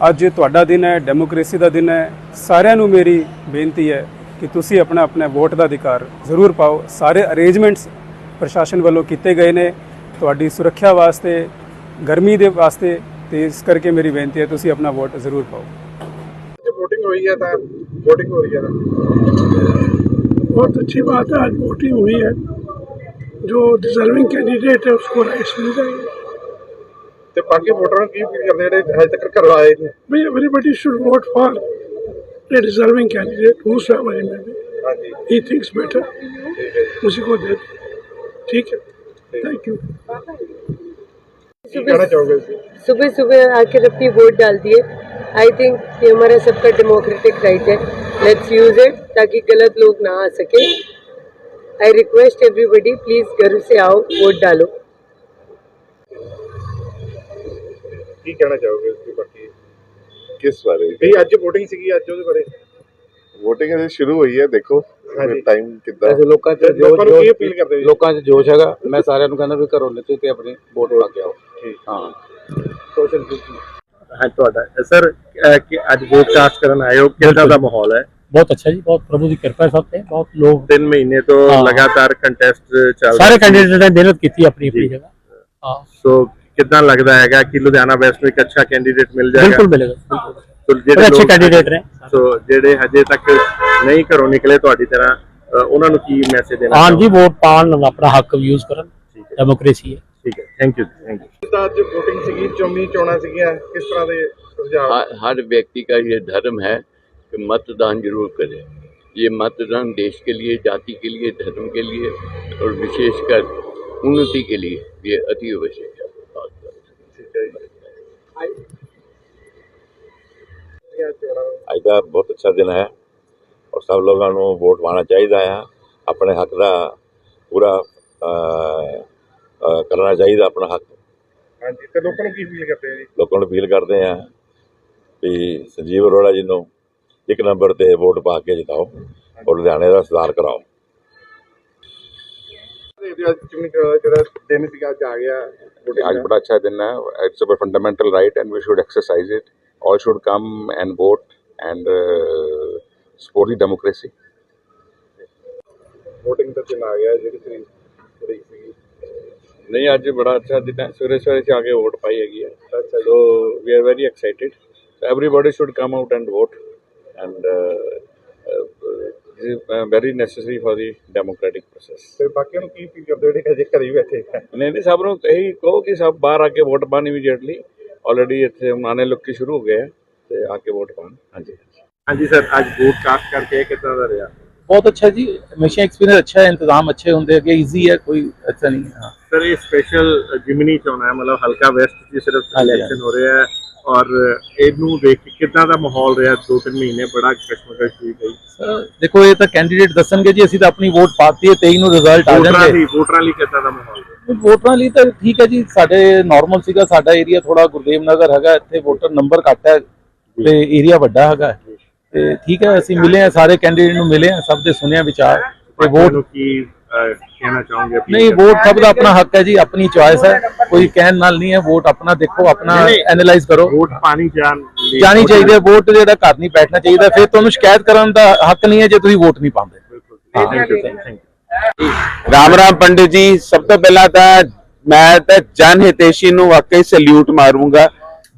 ਅੱਜ ਤੁਹਾਡਾ ਦਿਨ ਹੈ ਡੈਮੋਕ੍ਰੇਸੀ ਦਾ ਦਿਨ ਹੈ ਸਾਰਿਆਂ ਨੂੰ ਮੇਰੀ ਬੇਨਤੀ ਹੈ ਕਿ ਤੁਸੀਂ ਆਪਣਾ ਆਪਣਾ ਵੋਟ ਦਾ ਅਧਿਕਾਰ ਜ਼ਰੂਰ ਪਾਓ ਸਾਰੇ ਅਰੇਂਜਮੈਂਟਸ ਪ੍ਰਸ਼ਾਸਨ ਵੱਲੋਂ ਕੀਤੇ ਗਏ ਨੇ ਤੁਹਾਡੀ ਸੁਰੱਖਿਆ ਵਾਸਤੇ ਗਰਮੀ ਦੇ ਵਾਸਤੇ ਤੇ ਇਸ ਕਰਕੇ ਮੇਰੀ ਬੇਨਤੀ ਹੈ ਤੁਸੀਂ ਆਪਣਾ ਵੋਟ ਜ਼ਰੂਰ ਪਾਓ ਜੇ VOTING ਹੋਈ ਹੈ ਤਾਂ VOTING ਹੋ ਰਹੀ ਹੈ ਤਾਂ बहुत अच्छी बात है आज वोटिंग हुई है जो डिजर्विंग कैंडिडेट है उसको राइट्स मिल जाएंगे ਤੇ ਬਾਕੀ ਵੋਟਰਾਂ ਨੂੰ ਕੀ ਅਪੀਲ ਕਰਦੇ ਜਿਹੜੇ ਹਜੇ ਤੱਕ ਘਰ ਆਏ ਨੇ भाई everybody should vote for a deserving candidate who may be ਹਾਂਜੀ ही थिंक्स बेटर उसी को दे ठीक है थैंक यू ਕੀ ਕਹਿਣਾ ਚਾਹੋਗੇ ਤੁਸੀਂ सुबह सुबह आकर अपनी वोट डाल दिए आई थिंक ये हमारा सबका डेमोक्रेटिक राइट है लेट्स यूज इट ताकि गलत लोग ना आ सके आई रिक्वेस्ट एवरीबडी प्लीज घर से आओ वोट डालो ਕੀ ਕਹਿਣਾ ਚਾਹੋਗੇ ਤੁਸੀਂ ਬਾਕੀ? ਕਿਸ ਬਾਰੇ? ਵੀ ਅੱਜ VOTING ਸੀਗੀ ਅੱਜ ਉਹਦੇ ਬਾਰੇ। VOTING ਅਜੇ ਸ਼ੁਰੂ ਹੋਈ ਹੈ ਦੇਖੋ ਹਾਂਜੀ। ਟਾਈਮ ਕਿੱਦਾਂ ਵੈਸੇ ਲੋਕਾਂ 'ਚ ਲੋਕਾਂ ਨੂੰ ਜੋ ਕੀ appeal ਕਰਦੇ ਜੀ? ਲੋਕਾਂ 'ਚ ਜੋਸ਼ ਹੈਗਾ। ਮੈਂ ਸਾਰਿਆਂ ਨੂੰ ਕਹਿੰਦਾ ਵੀ ਘਰੋਂ ਨਿਕਲ ਕੇ ਆਪਣੀ ਵੋਟ ਪਾ ਕੇ ਆਓ। ਠੀਕ। ਹਾਂ। ਸੋਸ਼ਲ ਹੈ ਤੁਹਾਡਾ। ਸਰ ਕਿ ਅੱਜ ਵੋਟ ਕਾਸਟ ਕਰਨ ਆਏ ਹੋ ਕਿਹਦਾ ਦਾ ਮਾਹੌਲ ਹੈ? ਬਹੁਤ ਅੱਛਾ ਜੀ ਬਹੁਤ ਪ੍ਰਭੂ ਦੀ ਕਿਰਪਾ ਹੈ ਸਭ ਤੇ ਬਹੁਤ ਲੋਕ ਤਿੰਨ ਮਹੀਨੇ ਤੋਂ ਹਾਂ। ਲਗਾਤਾਰ ਕੰਟੈਸਟ ਚੱਲ ਸਾਰੇ। ਕੈਂਡੀਡੇਟ ਨੇ ਮਿਹਨਤ ਕੀਤੀ ਆਪਣੀ ਆਪਣੀ। ਜਗ੍ਹਾ। ਹਾਂ। ਸੋ ਕਿਦਾਂ ਲੱਗਦਾ ਹੈਗਾ ਕਿ ਲੁਧਿਆਣਾ ਵੈਸਟ ਨੂੰ ਇੱਕ ਅੱਛਾ ਕੈਂਡੀਡੇਟ ਮਿਲ ਜਾਏਗਾ ਬਿਲਕੁਲ ਮਿਲੇਗਾ ਬਿਲਕੁਲ ਸੋ ਬੜੇ ਅੱਛੇ ਲੋਕ- ਕੈਂਡੀਡੇਟ ਨੇ ਸੋ ਜਿਹੜੇ ਹਜੇ ਤੱਕ ਨਹੀਂ ਘਰੋਂ ਨਿਕਲੇ ਤੁਹਾਡੀ ਤਰ੍ਹਾਂ ਅਹ, ਉਹਨਾਂ ਨੂੰ ਕੀ ਮੈਸੇਜ ਦੇਣਾ ਆਉਣ ਜੀ ਵੋਟ ਪਾਉਣ ਆਪਣਾ ਹੱਕ ਯੂਜ਼ ਕਰਨ ਠੀਕ ਹੈ ਡੈਮੋਕ੍ਰੇਸੀ ਹੈ ਠੀਕ ਹੈ ਥੈਂਕ ਯੂ ਥੈਂਕ ਯੂ ਤਾਂ ਅੱਜ VOTING ਸੀਗੀ ਚੋਣੀ ਚੋਣਾਂ ਸੀਗੀਆਂ ਕਿਸ ਤਰ੍ਹਾਂ ਦੇ ਸੁਝਾਅ हर हर व्यक्ति का ये धर्म है कि मतदान जरूर करें ये मतदान देश के लिए जाति के लिए धर्म के लिए और विशेषकर उन्नति के लिए ये अति आवश्यक है ਅੱਜ ਦਾ ਬਹੁਤ ਅੱਛਾ ਦਿਨ ਹੈ ਔਰ ਸਭ ਲੋਕਾਂ ਨੂੰ ਵੋਟ ਪਾਉਣਾ ਚਾਹੀਦਾ ਹੈ ਆਪਣੇ ਹੱਕ ਦਾ ਪੂਰਾ ਅਹ, ਅਹ, ਕਰਨਾ ਚਾਹੀਦਾ ਆਪਣਾ ਹੱਕ ਹਾਂਜੀ ਤੇ ਲੋਕਾਂ ਨੂੰ ਕੀ ਅਪੀਲ ਕਰਦੇ ਆ ਜੀ ਲੋਕਾਂ ਨੂੰ ਅਪੀਲ ਕਰਦੇ ਆ ਵੀ ਸੰਜੀਵ ਅਰੋੜਾ ਜੀ ਨੂੰ ਇੱਕ ਨੰਬਰ ਤੇ ਵੋਟ ਪਾ ਕੇ ਜਿਤਾਓ ਔਰ ਲੁਧਿਆਣੇ ਦਾ ਸੁਧਾਰ ਕਰਾਓ ਦੇਖਦੇ ਹੋ ਅੱਜ ਚੋਣੀ ਚੋਣਾਂ ਦਾ ਜਿਹੜਾ ਦਿਨ ਸੀਗਾ ਅੱਜ ਆ ਗਿਆ voting आज ਦਾ। बड़ा अच्छा दिन है it's a fundamental right and we should exercise it all should come and vote and uh, supporting democracy. VOTING ਦਾ ਦਿਨ ਆ ਗਿਆ ਜਿਹੜੀ ਸਰੀਰ ਬੜੀ ਸੀ। ਨਹੀਂ ਅੱਜ ਬੜਾ ਅੱਛਾ ਦਿਨ ਹੈ ਸਵੇਰੇ ਸਵੇਰੇ ਚ ਆ ਕੇ ਵੋਟ ਪਾਈ ਹੈਗੀ ਹੈ। So we are very excited so everybody should come out and vote and very necessary for the democratic process ਤੇ ਬਾਕੀ ਨੂੰ ਕੀ ਪੀ ਕਰਦੇ ਜਿਹੜੇ ਅਜੇ ਘਰੇ ਬੈਠੇ ਨਹੀਂ ਨਹੀਂ ਸਭ ਨੂੰ ਇਹੀ ਕਹੋ ਕਿ ਸਭ ਬਾਹਰ ਆ ਕੇ ਵੋਟ ਪਾਣੀ ਵੀ ਜੇਟਲੀ ਆਲਰੇਡੀ ਇੱਥੇ ਆਣੇ ਲੋਕੀ ਸ਼ੁਰੂ ਹੋ ਗਏ ਆ ਆ ਕੇ ਵੋਟ ਪਾਣ ਹਾਂਜੀ ਹਾਂਜੀ। ਸਰ ਅੱਜ ਵੋਟ ਕਾਸਟ ਕਰਕੇ ਕਿਦਾਂ ਦਾ ਰਿਹਾ? ਬਹੁਤ ਅੱਛਾ ਜੀ ਹਮੇਸ਼ਾ ਐਕਸਪੀਰੀਅੰਸ ਅੱਛਾ ਹੈ ਇੰਤਜ਼ਾਮ ਅੱਛੇ ਹੁੰਦੇ ਅੱਗੇ ਈਜ਼ੀ ਹੈ ਕੋਈ ਅੱਛਾ ਨਹੀਂ ਹੈ। ਸਰ ਇਹ ਸਪੈਸ਼ਲ ਜਿਮਨੀ ਚੋਣਾ ਹੈ ਮਤਲਬ ਹਲਕਾ ਵੈਸਟ ਦੀ ਸਿਰਫ ਇਲੈਕਸ਼ਨ ਹੋ ਰਿਹਾ ਹੈ ਔਰ ਇਹਨੂੰ ਦੇਖ ਕੇ ਕਿਦਾਂ ਦਾ ਮਾਹੌਲ ਰਿਹਾ ਦੋ ਤਿੰਨ ਮਹੀਨੇ ਬੜਾ ਕਸ਼ਮਕਸ਼ ਹੋਈ ਗਈ। ਸਰ, ਦੇਖੋ ਇਹ ਤਾਂ ਕੈਂਡੀਡੇਟ ਦੱਸਣਗੇ ਜੀ ਅਸੀਂ ਤਾਂ ਆਪਣੀ ਵੋਟ ਪਾਤੀ ਹੈ 23 ਨੂੰ ਰਿਜ਼ਲਟ ਆ ਵੋਟਰਾਂ ਜਾਣਗੇ। ਲਈ ਵੋਟਰਾਂ ਲਈ ਕਿਦਾਂ ਦਾ ਮਾਹੌਲ ਰਿਹਾ? ਵੋਟਰਾਂ ਲਈ ਤਾਂ ਠੀਕ ਹੈ ਜੀ ਸਾਡੇ ਨਾਰਮਲ ਸੀਗਾ ਸਾਡਾ ਏਰੀਆ ਥੋੜਾ ਗੁਰਦੇਵ ਨਗਰ ਹੈਗਾ ਇੱਥੇ ਵੋਟਰ ਨੰਬਰ ਘੱਟ ਹੈ ਤੇ ਏਰੀਆ ਵੱਡਾ ਹੈਗਾ। ਤੇ ਠੀਕ ਹੈ ਅਸੀਂ ਮਿਲੇ ਆ ਸਾਰੇ ਕੈਂਡੀਡੇਟ ਨੂੰ ਮਿਲੇ ਆ ਸਭ ਦੇ ਸੁਣਿਆ ਵਿਚਾਰ ਤੇ ਵੋਟ ਕੀ ਕਹਿਣਾ ਚਾਹੋਗੇ ਨਹੀਂ? ਵੋਟ ਸਭ ਦਾ ਆਪਣਾ ਹੱਕ ਹੈ ਜੀ ਆਪਣੀ ਚੁਆਇਸ ਹੈ। ਕੋਈ ਕਹਿਣ ਨਾਲ ਨਹੀਂ ਹੈ ਵੋਟ ਆਪਣਾ ਦੇਖੋ ਆਪਣਾ। ਐਨਾਲਾਈਜ਼ ਕਰੋ। ਵੋਟ ਪਾਣੀ ਜਾਣ ਜਾਣੀ ਚਾਹੀਦੀ ਹੈ ਵੋਟ ਜਿਹੜਾ ਘਰ ਨਹੀਂ ਬੈਠਣਾ ਚਾਹੀਦਾ। ਫਿਰ ਤੁਹਾਨੂੰ ਸ਼ਿਕਾਇਤ ਕਰਨ ਦਾ ਹੱਕ ਨਹੀਂ ਹੈ ਜੇ ਤੁਸੀਂ ਵੋਟ ਨਹੀਂ ਪਾਉਂਦੇ। ਬਿਲਕੁਲ thank you thank you Ram Ram Pandit ji ਸਭ ਤੋਂ ਪਹਿਲਾਂ ਤਾਂ ਮੈਂ ਤਾਂ ਜਨ ਹਿਤੇਸ਼ੀ ਨੂੰ ਵਾਕਈ ਸਲੂਟ ਮਾਰੂੰਗਾ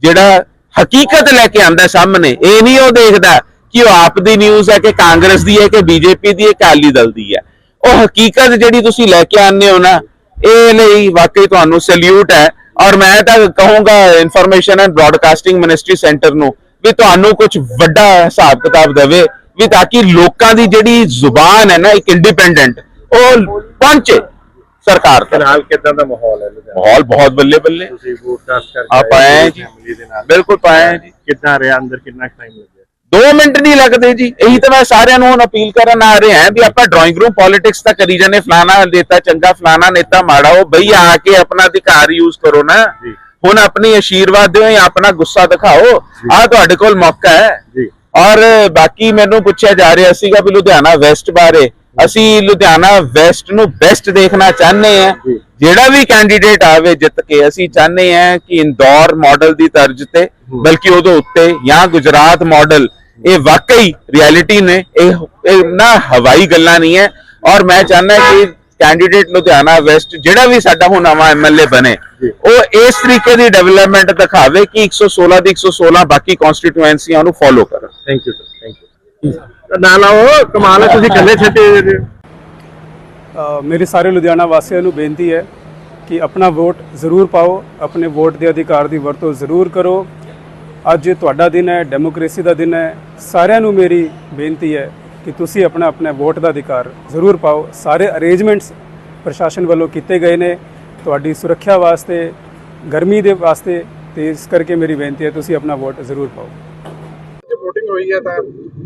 ਜਿਹੜਾ ਹਕੀਕਤ ਲੈ ਕੇ ਆਂਦਾ ਸਾਹਮਣੇ। ਇਹ ਨਹੀਂ ਉਹ ਦੇਖਦਾ ਕਿ ਉਹ ਆਪ ਦੀ ਨਿਊਜ਼ ਹੈ, ਕਿ ਕਾਂਗਰਸ ਦੀ ਹੈ, ਕਿ ਬੀਜੇਪੀ ਦੀ ਹੈ ਅਕਾਲੀ ਦਲ ਦੀ ਹੈ। ਉਹ ਹਕੀਕਤ ਜਿਹੜੀ ਤੁਸੀਂ ਲੈ ਕੇ ਆਉਂਦੇ ਹੋ ਨਾ, ਇਹ ਲਈ ਵਾਕਈ ਤੁਹਾਨੂੰ ਸਲੂਟ ਹੈ। ਔਰ ਮੈਂ ਤਾਂ ਕਹੂੰਗਾ information and broadcasting ministry centre ਨੂੰ ਵੀ ਤੁਹਾਨੂੰ ਕੁਝ ਵੱਡਾ ਹਿਸਾਬ ਕਿਤਾਬ ਦੇਵੇ, ਵੀ ਤਾਂ ਕਿ ਲੋਕਾਂ ਦੀ ਜਿਹੜੀ ਜ਼ੁਬਾਨ ਹੈ ਨਾ, ਇੱਕ ਇੰਡੀਪੈਂਡੈਂਟ ਉਹ ਪਹੁੰਚੇ। ਸਰਕਾਰ ਤੱਕ ਫਿਲਹਾਲ ਕਿਦਾਂ ਦਾ ਮਾਹੌਲ ਹੈ ਲੁਧਿਆਣਾ? ਮਾਹੌਲ ਬਹੁਤ ਬੱਲੇ ਬੱਲੇ ਤੁਸੀਂ ਵੋਟ ਕਾਸਟ ਕਰਕੇ ਆ ਪਾਏ ਆਏ ਜੀ। family ਦੇ ਨਾਲ। ਬਿਲਕੁਲ ਪਾਏ ਜੀ। ਕਿੱਦਾਂ ਰਿਹਾ ਅੰਦਰ? ਕਿੰਨਾ ਟਾਈਮ ਲੱਗਿਆ? 2 ਮਿੰਟ ਨਹੀਂ ਲੱਗਦੇ ਜੀ। ਇਹੀ ਤਾਂ ਮੈਂ ਸਾਰਿਆਂ ਨੂੰ ਹੁਣ ਅਪੀਲ ਕਰਨ ਆ ਰਿਹਾ ਹਾਂ ਵੀ ਆਪਾਂ ਡਰਾਇੰਗ ਰੂਮ ਪੋਲਿਟਿਕਸ ਤਾਂ ਕਰੀ ਜਾਂਦੇ ਫਲਾਣਾ ਨੇਤਾ ਚੰਗਾ ਫਲਾਣਾ ਨੇਤਾ ਮਾੜਾ ਉਹ ਬਈ ਆ ਕੇ ਆਪਣਾ ਅਧਿਕਾਰ ਯੂਜ਼ ਕਰੋ ਨਾ। ਹੁਣ ਆਪਣੀ ਆਸ਼ੀਰਵਾਦ ਦਿਓ ਜਾਂ ਆਪਣਾ ਗੁੱਸਾ ਦਿਖਾਓ। ਆ ਤੁਹਾਡੇ ਕੋਲ ਮੌਕਾ ਹੈ। ਜੀ। ਔਰ ਬਾਕੀ ਮੈਨੂੰ ਪੁੱਛਿਆ ਜਾ ਰਿਹਾ ਸੀਗਾ ਵੀ ਲੁਧਿਆਣਾ ਵੈਸਟ ਬਾਰੇ। ਅਸੀਂ ਲੁਧਿਆਣਾ ਵੈਸਟ ਨੂੰ ਬੈਸਟ ਦੇਖਣਾ ਚਾਹੁੰਦੇ ਆ ਜਿਹੜਾ ਵੀ ਕੈਂਡੀਡੇਟ ਆਵੇ ਜਿੱਤ ਕੇ ਅਸੀਂ ਚਾਹੁੰਦੇ ਆ ਕਿ ਇੰਦੌਰ ਮਾਡਲ ਦੀ ਤਰਜ਼ ਤੇ ਬਲਕਿ ਉਦੋਂ ਉੱਤੇ ਜਾਂ ਗੁਜਰਾਤ ਮਾਡਲ ਇਹ ਵਾਕਈ ਰਿਐਲਿਟੀ ਨੇ। ਇਹ ਇਹ ਨਾ ਹਵਾਈ ਗੱਲਾਂ ਨਹੀਂ ਹੈ। ਔਰ ਮੈਂ ਚਾਹੁੰਦਾ ਕਿ ਕੈਂਡੀਡੇਟ ਲੁਧਿਆਣਾ ਵੈਸਟ ਜਿਹੜਾ ਵੀ ਸਾਡਾ ਹੁਣ ਨਵਾਂ ਐਮਐਲਏ ਬਣੇ ਉਹ ਇਸ ਤਰੀਕੇ ਦੀ ਡਿਵੈਲਪਮੈਂਟ ਦਿਖਾਵੇ ਕਿ 116 ਦੀ 116 ਬਾਕੀ ਕਨਸਟੀਟੂਐਂਸੀਆਂ ਨੂੰ ਫੋਲੋ ਕਰਨ। Thank you sir thank you ਨਾ ਲਾਓ ਕਮਾਲ ਹੈ ਤੁਸੀਂ ਇਕੱਲੇ ਛੱਡੇ ਅ, ਮੇਰੇ ਸਾਰੇ ਲੁਧਿਆਣਾ ਵਾਸੀਆਂ ਨੂੰ ਬੇਨਤੀ ਹੈ ਕਿ ਆਪਣਾ ਵੋਟ ਜ਼ਰੂਰ ਪਾਓ ਆਪਣੇ ਵੋਟ ਦੇ ਅਧਿਕਾਰ ਦੀ ਵਰਤੋਂ ਜ਼ਰੂਰ ਕਰੋ। ਅੱਜ ਤੁਹਾਡਾ ਦਿਨ ਹੈ ਡੈਮੋਕ੍ਰੇਸੀ ਦਾ ਦਿਨ ਹੈ। ਸਾਰਿਆਂ ਨੂੰ ਮੇਰੀ ਬੇਨਤੀ ਹੈ ਕਿ ਤੁਸੀਂ ਆਪਣਾ ਆਪਣਾ ਵੋਟ ਦਾ ਅਧਿਕਾਰ ਜ਼ਰੂਰ ਪਾਓ। ਸਾਰੇ ਅਰੇਂਜਮੈਂਟਸ ਪ੍ਰਸ਼ਾਸਨ ਵੱਲੋਂ ਕੀਤੇ ਗਏ ਨੇ। ਤੁਹਾਡੀ ਸੁਰੱਖਿਆ ਵਾਸਤੇ ਗਰਮੀ ਦੇ ਵਾਸਤੇ ਤੇ ਇਸ ਕਰਕੇ ਮੇਰੀ ਬੇਨਤੀ ਹੈ ਤੁਸੀਂ ਆਪਣਾ ਵੋਟ ਜ਼ਰੂਰ ਪਾਓ। ਜੇ VOTING ਹੋਈ ਹੈ ਤਾਂ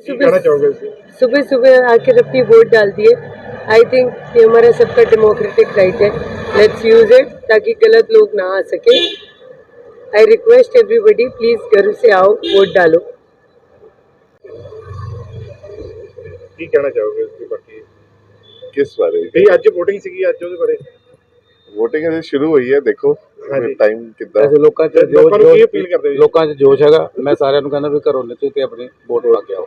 ठीक है थैंक यू ਕੀ ਕਹਿਣਾ ਚਾਹੋਗੇ ਤੁਸੀਂ सुबह सुबह आके अपनी वोट डाल दिए आई थिंक ये हमारा सबका डेमोक्रेटिक राइट है लेट्स यूज इट ताकि गलत लोग ना आ सके आई रिक्वेस्ट एवरीबडी प्लीज घर से आओ वोट डालो ਕੀ ਕਹਿਣਾ ਚਾਹੋਗੇ ਤੁਸੀਂ ਬਾਕੀ ਕਿਸ ਬਾਰੇ ਵੀ ਅੱਜ VOTING ਸੀਗੀ ਅੱਜ ਉਹਦੇ ਬਾਰੇ VOTING ਅਜੇ ਸ਼ੁਰੂ ਹੋਈ ਹੈ ਦੇਖੋ ਹਾਂਜੀ। ਟਾਈਮ ਕਿੱਦਾਂ ਵੈਸੇ ਲੋਕਾਂ 'ਚ ਜੋ ਲੋਕਾਂ ਨੂੰ ਕੀ ਜੋ ਅਪੀਲ ਕਰਦੇ ਹੋ ਜੀ? ਲੋਕਾਂ 'ਚ ਜੋਸ਼ ਹੈਗਾ ਮੈਂ ਸਾਰਿਆਂ ਨੂੰ ਕਹਿੰਦਾ ਵੀ ਘਰੋਂ ਨਿਕਲ ਕੇ ਆਪਣੀ ਵੋਟ ਪਾ ਕੇ ਆਓ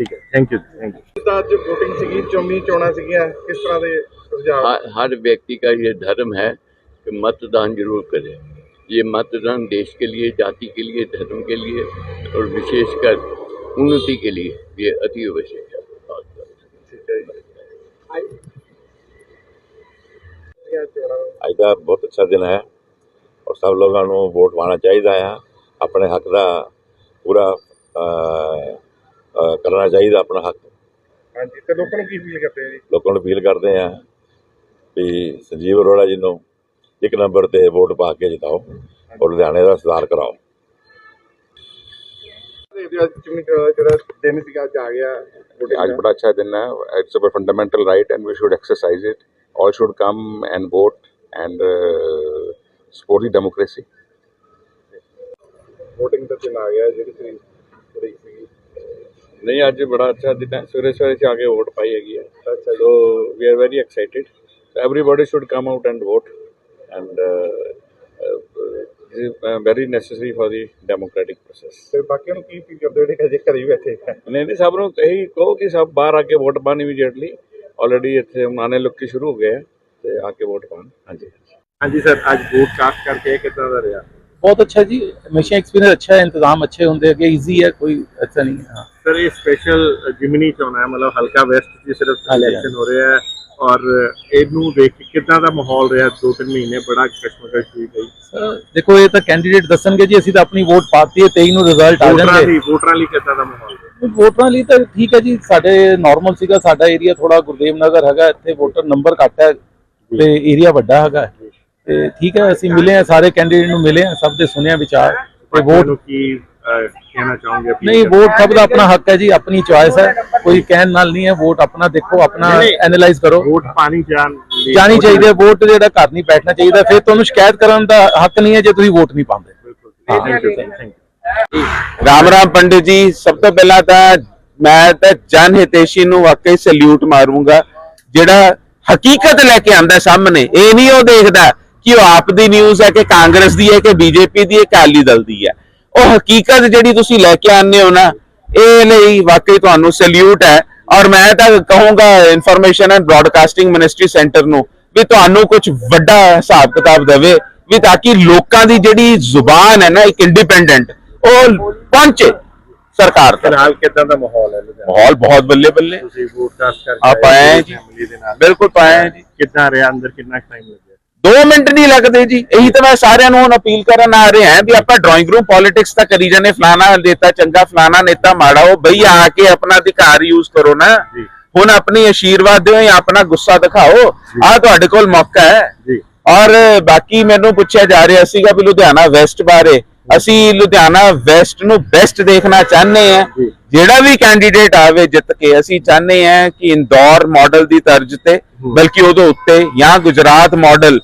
ਠੀਕ ਹੈ ਥੈਂਕ ਯੂ ਥੈਂਕ ਯੂ ਤਾਂ ਅੱਜ VOTING ਸੀਗੀ ਚੋਣੀ ਚੋਣਾਂ ਸੀਗੀਆਂ ਕਿਸ ਤਰ੍ਹਾਂ ਦੇ ਸੁਝਾਅ हर हर व्यक्ति का ये धर्म है कि मतदान जरूर करें ये मतदान देश के लिए जाति के लिए धर्म के लिए और विशेषकर उन्नति के लिए ये अति आवश्यक है ਠੀਕ ਹੈ ਜੀ ਇਹ ਚੋਣਾਂ ਅੱਜ ਦਾ ਬਹੁਤ ਅੱਛਾ ਦਿਨ ਹੈ ਔਰ ਸਭ ਲੋਕਾਂ ਨੂੰ ਵੋਟ ਪਾਉਣਾ ਚਾਹੀਦਾ ਆ ਆਪਣੇ ਹੱਕ ਦਾ ਪੂਰਾ ਅ, ਅ, ਕਰਨਾ ਚਾਹੀਦਾ ਆਪਣਾ ਹੱਕ ਹਾਂਜੀ ਤੇ ਲੋਕਾਂ ਨੂੰ ਕੀ ਅਪੀਲ ਕਰਦੇ ਹੋ ਜੀ ਲੋਕਾਂ ਨੂੰ ਅਪੀਲ ਕਰਦੇ ਆ ਵੀ ਸੰਜੀਵ ਅਰੋੜਾ ਜੀ ਨੂੰ ਇੱਕ ਨੰਬਰ ਤੇ ਵੋਟ ਪਾ ਕੇ ਜਿਤਾਓ ਔਰ ਲੁਧਿਆਣੇ ਦਾ ਸੁਧਾਰ ਕਰਾਓ ਦੇਖਦੇ ਹੋ ਅੱਜ ਚੋਣੀ ਚੋਣਾਂ ਦਾ ਜਿਹੜਾ ਦਿਨ ਸੀਗਾ ਅੱਜ ਆ ਗਿਆ VOTING आज ਦਾ। बड़ा अच्छा दिन है it's a fundamental right and we should exercise it all should come and vote and support the democracy VOTING ਦਾ ਦਿਨ ਆ ਗਿਆ ਜਿਹੜੀ ਤਰੀਕ ਤਰੀਕ ਸੀਗੀ ਨਹੀਂ ਅੱਜ ਬੜਾ ਅੱਛਾ ਦਿਨ ਹੈ ਸਵੇਰੇ ਸਵੇਰੇ ਚ ਆ ਕੇ ਵੋਟ ਪਾਈ ਹੈਗੀ ਹੈ। ਅੱਛਾ so we are very excited everybody should come out and vote and uh, uh, uh, very necessary for the democratic process. ਤੇ ਬਾਕੀਆਂ ਨੂੰ ਕੀ ਅਪੀਲ ਕਰਦੇ ਜਿਹੜੇ ਹਜੇ ਘਰੇ ਬੈਠੇ। ਨਹੀਂ ਨਹੀਂ ਸਭ ਨੂੰ ਇਹੀ ਕਹੋ ਕਿ ਸਭ ਬਾਹਰ ਆ ਕੇ ਵੋਟ ਪਾਣ ਇਮੀਡੀਏਟਲੀ ਆਲਰੇਡੀ ਇੱਥੇ ਆਣੇ ਲੋਕੀ ਸ਼ੁਰੂ ਹੋ ਗਏ ਤੇ ਆ ਕੇ ਵੋਟ ਪਾਣ ਹਾਂਜੀ ਹਾਂਜੀ। ਸਰ ਅੱਜ ਵੋਟ ਕਾਸਟ ਕਰਕੇ ਕਿੱਦਾਂ ਦਾ ਰਿਹਾ? ਬਹੁਤ ਅੱਛਾ ਜੀ ਹਮੇਸ਼ਾ ਐਕਸਪੀਰੀਅੰਸ ਅੱਛਾ ਹੈ ਇੰਤਜ਼ਾਮ ਅੱਛੇ ਹੁੰਦੇ ਅੱਗੇ ਈਜ਼ੀ ਹੈ ਕੋਈ ਅੱਛਾ ਨਹੀਂ ਹੈ। ਸਰ ਇਹ ਸਪੈਸ਼ਲ ਜਿਮਨੀ ਚੋਣ ਹੈ ਮਤਲਬ ਹਲਕਾ ਵੈਸਟ ਦੀ ਸਿਰਫ ਇਲੈਕਸ਼ਨ ਹੋ ਰਿਹਾ ਹੈ ਔਰ ਇਹਨੂੰ ਦੇਖ ਕੇ ਕਿੰਨਾ ਦਾ ਮਾਹੌਲ ਰਿਹਾ? ਦੋ ਤਿੰਨ ਮਹੀਨੇ ਬੜਾ ਕਸ਼ਮਕਸ਼ ਹੋਈ ਗਈ ਦੇਖੋ ਇਹ ਤਾਂ ਕੈਂਡੀਡੇਟ ਦੱਸਣਗੇ ਜੀ ਅਸੀਂ ਤਾਂ ਆਪਣੀ ਵੋਟ ਪਾਤੀ ਹੈ 23 ਨੂੰ ਰਿਜ਼ਲਟ ਆ ਜਾਣਗੇ। ਵੋਟਰਾਂ ਲਈ ਕਿੰਨਾ ਦਾ ਮਾਹੌਲ ਵੋਟਰਾਂ ਲਈ ਤਾਂ ਠੀਕ ਹੈ ਜੀ ਸਾਡੇ ਨਾਰਮਲ ਸੀਗਾ ਸਾਡਾ ਏਰੀਆ ਥੋੜਾ ਗੁਰਦੇਵ ਨਗਰ ਹੈਗਾ ਇੱਥੇ ਵੋਟਰ ਨੰਬਰ ਘੱਟ ਹੈ ਤੇ ਏਰੀਆ ਵੱਡਾ ਹੈਗਾ। ਤੇ ਠੀਕ ਹੈ ਅਸੀਂ ਮਿਲੇ ਆ ਸਾਰੇ ਕੈਂਡੀਡੇਟ ਨੂੰ ਮਿਲੇ ਆ ਸਭ ਦੇ ਸੁਣਿਆ ਵਿਚਾਰ ਤੇ ਵੋਟ ਕੀ ਕਹਿਣਾ ਚਾਹੋਗੇ ਨਹੀਂ? ਵੋਟ ਸਭ ਦਾ ਆਪਣਾ ਹੱਕ ਹੈ ਜੀ ਆਪਣੀ ਚੁਆਇਸ ਹੈ। ਕੋਈ ਕਹਿਣ ਨਾਲ ਨਹੀਂ ਹੈ ਵੋਟ ਆਪਣਾ ਦੇਖੋ ਆਪਣਾ। ਐਨਾਲਾਈਜ਼ ਕਰੋ। ਵੋਟ ਪਾਣੀ ਜਾਣ ਜਾਣੀ ਚਾਹੀਦੀ ਹੈ ਵੋਟ ਜਿਹੜਾ ਘਰ ਨਹੀਂ ਬੈਠਣਾ ਚਾਹੀਦਾ ਫਿਰ ਤੁਹਾਨੂੰ ਸ਼ਿਕਾਇਤ ਕਰਨ ਦਾ ਹੱਕ ਨਹੀਂ ਹੈ ਜੇ ਤੁਸੀਂ ਵੋਟ ਨਹੀਂ ਪਾਉਂਦੇ। ਰਾਮ ਰਾਮ ਪੰਡਿਤ ਜੀ ਸਭ ਤੋਂ ਪਹਿਲਾਂ ਤਾਂ ਮੈਂ ਤਾਂ ਜਨ ਹਿਤੇਸ਼ੀ ਨੂੰ ਵਾਕਈ ਸਲੂਟ ਮਾਰੂੰਗਾ ਜਿਹੜਾ ਹਕੀਕਤ ਲੈ ਕੇ ਆਂਦਾ ਸਾਹਮਣੇ ਇਹ ਨਹੀਂ ਉਹ ਦੇਖਦਾ ਕਿ ਉਹ ਆਪ ਦੀ ਨਿਊਜ਼ ਹੈ ਕਿ ਕਾਂਗਰਸ ਦੀ ਹੈ ਕਿ ਬੀਜੇਪੀ ਦੀ ਹੈ ਕਿ ਅਕਾਲੀ ਦਲ ਦੀ ਹੈ। ਉਹ ਹਕੀਕਤ ਜਿਹੜੀ ਤੁਸੀਂ ਲੈ ਕੇ ਆਉਂਦੇ ਹੋ ਨਾ ਇਹ ਲਈ ਵਾਕਈ ਤੁਹਾਨੂੰ ਸਲੂਟ ਹੈ। ਔਰ ਮੈਂ ਤਾਂ ਕਹੂੰਗਾ information and broadcasting ministry centre ਨੂੰ ਵੀ ਤੁਹਾਨੂੰ ਕੁਝ ਵੱਡਾ ਹਿਸਾਬ ਕਿਤਾਬ ਦੇਵੇ ਵੀ ਤਾਂ ਕਿ ਲੋਕਾਂ ਦੀ ਜਿਹੜੀ ਜ਼ੁਬਾਨ ਹੈ ਨਾ ਇੱਕ ਇੰਡੀਪੈਂਡੈਂਟ ਉਹ ਪਹੁੰਚੇ ਸਰਕਾਰ ਤੋਂ ਫਿਲਹਾਲ ਕਿਦਾਂ ਦਾ ਮਾਹੌਲ ਹੈ ਮਾਹੌਲ ਬਹੁਤ ਬੱਲੇ ਬੱਲੇ ਤੁਸੀਂ ਵੋਟਕਾਸਟ ਕਰਕੇ ਆ ਪਾਏ ਜੀ। ਦੇ ਨਾਲ। ਬਿਲਕੁਲ ਪਾਏ ਜੀ। ਕਿੱਦਾਂ ਰਿਹਾ ਅੰਦਰ ਕਿੰਨਾ ਟਾਈਮ ਲੱਗਿਆ? 2 ਮਿੰਟ ਨਹੀਂ ਲੱਗਦੇ ਜੀ। ਇਹੀ ਤਾਂ ਮੈਂ ਸਾਰਿਆਂ ਨੂੰ ਹੁਣ ਅਪੀਲ ਕਰਨ ਆ ਰਿਹਾ ਹਾਂ ਵੀ ਆਪਾਂ ਡਰਾਇੰਗ ਰੂਮ ਪੋਲਿਟਿਕਸ ਤਾਂ ਕਰੀ ਜਾਂਦੇ ਫਲਾਣਾ ਨੇਤਾ ਚੰਗਾ ਫਲਾਣਾ ਨੇਤਾ ਮਾੜਾ ਉਹ ਬਈ ਆ ਕੇ ਆਪਣਾ ਅਧਿਕਾਰ ਯੂਜ਼ ਕਰੋ ਨਾ। ਹੁਣ ਆਪਣੀ ਆਸ਼ੀਰਵਾਦ ਦਿਓ ਜਾਂ ਆਪਣਾ ਗੁੱਸਾ ਦਿਖਾਓ। ਆ ਤੁਹਾਡੇ ਕੋਲ ਮੌਕਾ ਹੈ। ਔਰ ਬਾਕੀ ਮੈਨੂੰ ਪੁੱਛਿਆ ਜਾ ਰਿਹਾ ਸੀਗਾ ਵੀ ਲੁਧਿਆਣਾ ਵੈਸਟ ਬਾਰੇ। ਅਸੀਂ ਲੁਧਿਆਣਾ ਵੈਸਟ ਨੂੰ ਬੈਸਟ ਦੇਖਣਾ ਚਾਹੁੰਦੇ ਆ ਜਿਹੜਾ ਵੀ ਕੈਂਡੀਡੇਟ ਆਵੇ ਜਿੱਤ ਕੇ ਅਸੀਂ ਚਾਹੁੰਦੇ ਆ ਕਿ ਇੰਦੌਰ ਮਾਡਲ ਦੀ ਤਰਜ਼ ਤੇ ਬਲਕਿ ਉਹਦੇ ਉੱਤੇ ਜਾਂ ਗੁਜਰਾਤ ਮਾਡਲ